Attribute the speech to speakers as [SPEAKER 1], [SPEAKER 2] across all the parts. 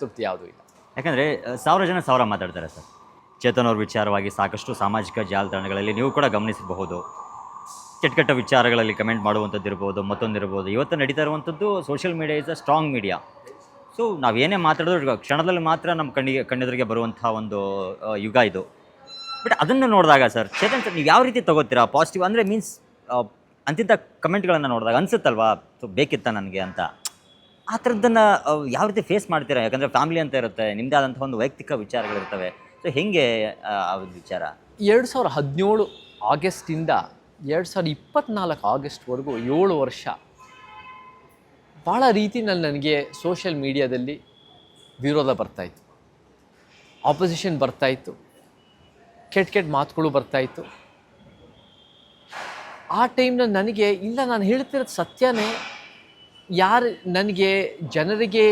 [SPEAKER 1] ತೃಪ್ತಿ ಯಾವುದೂ ಇಲ್ಲ.
[SPEAKER 2] ಯಾಕಂದರೆ ಸಾವಿರ ಜನ ಸಾವಿರ ಮಾತಾಡ್ತಾರೆ ಸರ್. ಚೇತನ್ ಅವ್ರ ವಿಚಾರವಾಗಿ ಸಾಕಷ್ಟು ಸಾಮಾಜಿಕ ಜಾಲತಾಣಗಳಲ್ಲಿ ನೀವು ಕೂಡ ಗಮನಿಸಬಹುದು. ಕೆಟ್ಟ ಕೆಟ್ಟ ವಿಚಾರಗಳಲ್ಲಿ ಕಮೆಂಟ್ ಮಾಡುವಂಥದ್ದು ಇರ್ಬೋದು ಮತ್ತೊಂದಿರ್ಬೋದು. ಇವತ್ತು ನಡೀತಾ ಇರುವಂಥದ್ದು social media is a strong media so ನಾವೇನೇ ಮಾತಾಡಿದ್ರು ಕ್ಷಣದಲ್ಲಿ ಮಾತ್ರ ನಮ್ಮ ಕಣ್ಣಿಗೆ, ಕಣ್ಣೆದುರಿಗೆ ಬರುವಂಥ ಒಂದು ಯುಗ ಇದು. ಬಟ್ ಅದನ್ನು ನೋಡಿದಾಗ ಸರ್, ಚೇತನ್ ಸರ್, ನೀವು ಯಾವ ರೀತಿ ತಗೋತೀರಾ? ಪಾಸಿಟಿವ್ ಅಂದರೆ ಮೀನ್ಸ್ ಅಂತಿಂಥ ಕಮೆಂಟ್ಗಳನ್ನು ನೋಡಿದಾಗ ಅನಿಸುತ್ತಲ್ವಾ? ಸೊ ಬೇಕಿತ್ತ ನನಗೆ ಅಂತ? ಆ ಥರದ್ದನ್ನು ಯಾವ ರೀತಿ ಫೇಸ್ ಮಾಡ್ತೀರಾ? ಯಾಕಂದರೆ ಫ್ಯಾಮಿಲಿ ಅಂತ ಇರುತ್ತೆ ನಿಮ್ಮದೇ ಆದಂಥ ಒಂದು ವೈಯಕ್ತಿಕ ವಿಚಾರಗಳಿರ್ತವೆ. ಸೊ ಹೆಂಗೆ, ಆ ಒಂದು ವಿಚಾರ?
[SPEAKER 1] ಎರಡು ಸಾವಿರ ಹದಿನೇಳು ಆಗಸ್ಟಿಂದ ಎರಡು ಸಾವಿರದ ಇಪ್ಪತ್ತ್ನಾಲ್ಕು ಆಗಸ್ಟ್ವರೆಗೂ ಏಳು ವರ್ಷ. ಭಾಳ ರೀತಿನಲ್ಲಿ ನನಗೆ ಸೋಷಿಯಲ್ ಮೀಡಿಯಾದಲ್ಲಿ ವಿರೋಧ ಬರ್ತಾಯಿತ್ತು ಆಪೋಸಿಷನ್ ಬರ್ತಾಯಿತ್ತು ಕೆಟ್ಟ ಕೆಟ್ಟ ಮಾತುಗಳು ಬರ್ತಾಯಿತ್ತು ಆ ಟೈಮ್ನಲ್ಲಿ ನನಗೆ, ಇಲ್ಲ, ನಾನು ಹೇಳ್ತಿರೋದು ಸತ್ಯನೇ ಯಾರು ನನಗೆ ಜನರಿಗೆ,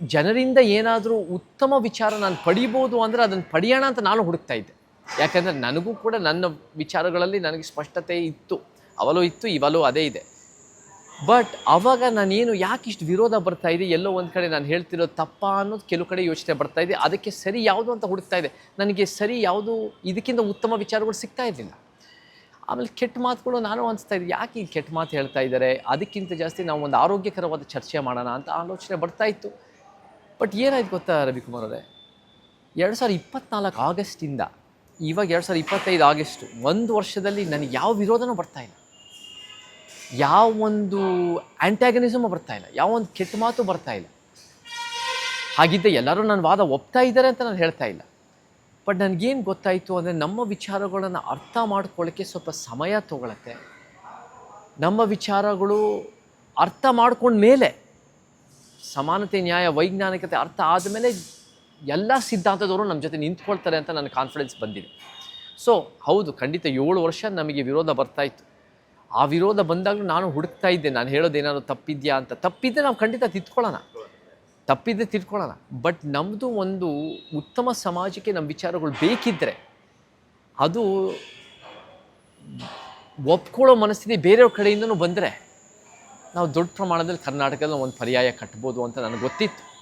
[SPEAKER 1] ಜನರಿಂದ ಏನಾದರೂ ಉತ್ತಮ ವಿಚಾರ ನಾನು ಪಡಿಬೋದು ಅಂದರೆ ಅದನ್ನು ಪಡೆಯೋಣ ಅಂತ ನಾನು ಹುಡುಕ್ತಾ ಇದ್ದೆ. ಯಾಕಂದರೆ ನನಗೂ ಕೂಡ ನನ್ನ ವಿಚಾರಗಳಲ್ಲಿ ನನಗೆ ಸ್ಪಷ್ಟತೆ ಇತ್ತು. ಅವಲೋ ಇತ್ತು, ಇವಲೂ ಅದೇ ಇದೆ. ಬಟ್ ಅವಾಗ ನಾನೇನು ಯಾಕೆ ಇಷ್ಟು ವಿರೋಧ ಬರ್ತಾ ಇದೆ ಎಲ್ಲೋ ಒಂದು ಕಡೆ ನಾನು ಹೇಳ್ತಿರೋ ತಪ್ಪ ಅನ್ನೋದು ಕೆಲವು ಕಡೆ ಯೋಚನೆ ಬರ್ತಾ ಇದೆ ಅದಕ್ಕೆ ಸರಿ ಯಾವುದು ಅಂತ ಹುಡುಕ್ತಾ ಇದೆ ನನಗೆ ಸರಿ ಯಾವುದು ಇದಕ್ಕಿಂತ ಉತ್ತಮ ವಿಚಾರಗಳು ಸಿಗ್ತಾ ಇರಲಿಲ್ಲ. ಆಮೇಲೆ ಕೆಟ್ಟ ಮಾತುಗಳು ನಾನು ಅನಿಸ್ತಾ ಇದ್ದೆ, ಯಾಕೆ ಈ ಕೆಟ್ಟ ಮಾತು ಹೇಳ್ತಾ ಇದ್ದಾರೆ? ಅದಕ್ಕಿಂತ ಜಾಸ್ತಿ ನಾವು ಒಂದು ಆರೋಗ್ಯಕರವಾದ ಚರ್ಚೆ ಮಾಡೋಣ ಅಂತ ಆಲೋಚನೆ ಬರ್ತಾ ಇತ್ತು. ಬಟ್ ಏನಾಯ್ತು ಗೊತ್ತಾ ರವಿಕುಮಾರ್ ಅವರೇ? ಎರಡು ಸಾವಿರದ ಇಪ್ಪತ್ನಾಲ್ಕು ಆಗಸ್ಟಿಂದ, ಇವಾಗ ಎರಡು ಸಾವಿರದ ಇಪ್ಪತ್ತೈದು ಆಗಸ್ಟು, ಒಂದು ವರ್ಷದಲ್ಲಿ ನನಗೆ ಯಾವ ವಿರೋಧನೂ ಬರ್ತಾ ಇಲ್ಲ. ಯಾವ ಒಂದು ಆ್ಯಂಟ್ಯಾಗನಿಸಮು ಬರ್ತಾ ಇಲ್ಲ. ಯಾವ ಒಂದು ಕೆಟ್ಟ ಮಾತು ಬರ್ತಾ ಇಲ್ಲ. ಹಾಗಿದ್ದ ಎಲ್ಲರೂ ನನ್ನ ವಾದ ಒಪ್ತಾ ಇದ್ದಾರೆ ಅಂತ ನಾನು ಹೇಳ್ತಾ ಇಲ್ಲ. ಬಟ್ ನನಗೇನು ಗೊತ್ತಾಯಿತು ಅಂದರೆ ನಮ್ಮ ವಿಚಾರಗಳನ್ನು ಅರ್ಥ ಮಾಡ್ಕೊಳ್ಳೋಕ್ಕೆ ಸ್ವಲ್ಪ ಸಮಯ ತಗೊಳತ್ತೆ. ನಮ್ಮ ವಿಚಾರಗಳು ಅರ್ಥ ಮಾಡ್ಕೊಂಡ ಮೇಲೆ ಸಮಾನತೆ, ನ್ಯಾಯ, ವೈಜ್ಞಾನಿಕತೆ ಅರ್ಥ ಆದಮೇಲೆ ಎಲ್ಲ ಸಿದ್ಧಾಂತದವರು ನಮ್ಮ ಜೊತೆ ನಿಂತ್ಕೊಳ್ತಾರೆ ಅಂತ ನನ್ನ ಕಾನ್ಫಿಡೆನ್ಸ್ ಬಂದಿದೆ. ಸೊ ಹೌದು, ಖಂಡಿತ ಏಳು ವರ್ಷ ನಮಗೆ ವಿರೋಧ ಬರ್ತಾಯಿತ್ತು ಆ ವಿರೋಧ ಬಂದಾಗಲೂ ನಾನು ಹುಡುಕ್ತಾ ಇದ್ದೆ, ನಾನು ಹೇಳೋದೇನಾದ್ರು ತಪ್ಪಿದ್ಯಾ ಅಂತ. ತಪ್ಪಿದ್ದೆ ನಾವು ಖಂಡಿತ ತಿದ್ಕೊಳ್ಳೋಣ. ತಪ್ಪಿದ್ದೆ ತಿಳ್ಕೊಳ್ಳೋಣ. ಬಟ್ ನಮ್ಮದು ಒಂದು ಉತ್ತಮ ಸಮಾಜಕ್ಕೆ ನಮ್ಮ ವಿಚಾರಗಳು ಬೇಕಿದ್ದರೆ ಅದು ಒಪ್ಕೊಳ್ಳೋ ಮನಸ್ಥಿತಿ ಬೇರೆಯವ್ರ ಕಡೆಯಿಂದನೂ ಬಂದರೆ ನಾವು ದೊಡ್ಡ ಪ್ರಮಾಣದಲ್ಲಿ ಕರ್ನಾಟಕದಲ್ಲಿ ಒಂದು ಪರ್ಯಾಯ ಕಟ್ಬೋದು ಅಂತ ನನಗೆ ಗೊತ್ತಿತ್ತು.